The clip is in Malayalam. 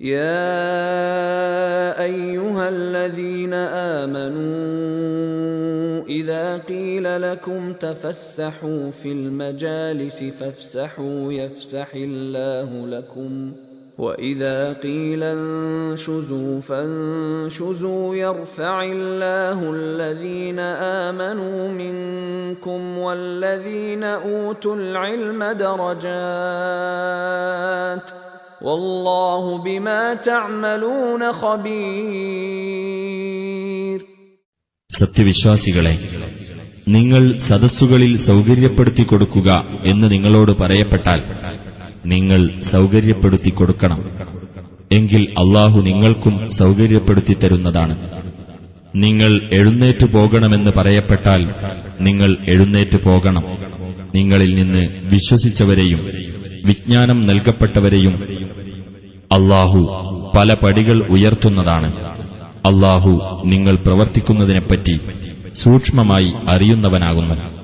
يا أيها الذين آمنوا إذا قيل لكم تفسحوا في المجالس فافسحوا يفسح الله لكم وإذا قيل انشزوا فانشزوا يرفع الله الذين آمنوا منكم والذين أوتوا العلم درجات വല്ലാഹു ബിമാ തഅമലൂന ഖബീർ. സത്യവിശ്വാസികളെ നിങ്ങൾ സദസ്സുകളിൽ സൗകര്യപ്പെടുത്തി കൊടുക്കുക എന്ന് നിങ്ങളോട് പറയപ്പെട്ടാൽ നിങ്ങൾ സൗകര്യപ്പെടുത്തി കൊടുക്കണം. എങ്കിൽ അള്ളാഹു നിങ്ങൾക്കും സൗകര്യപ്പെടുത്തി തരുന്നതാണ്. നിങ്ങൾ എഴുന്നേറ്റു പോകണമെന്ന് പറയപ്പെട്ടാൽ നിങ്ങൾ എഴുന്നേറ്റു പോകണം. നിങ്ങളിൽ നിന്ന് വിശ്വസിച്ചവരെയും വിജ്ഞാനം നൽകപ്പെട്ടവരെയും അള്ളാഹു പല പടികൾ ഉയർത്തുന്നതാണ്. അള്ളാഹു നിങ്ങൾ പ്രവർത്തിക്കുന്നതിനെപ്പറ്റി സൂക്ഷ്മമായി അറിയുന്നവനാകുന്നു.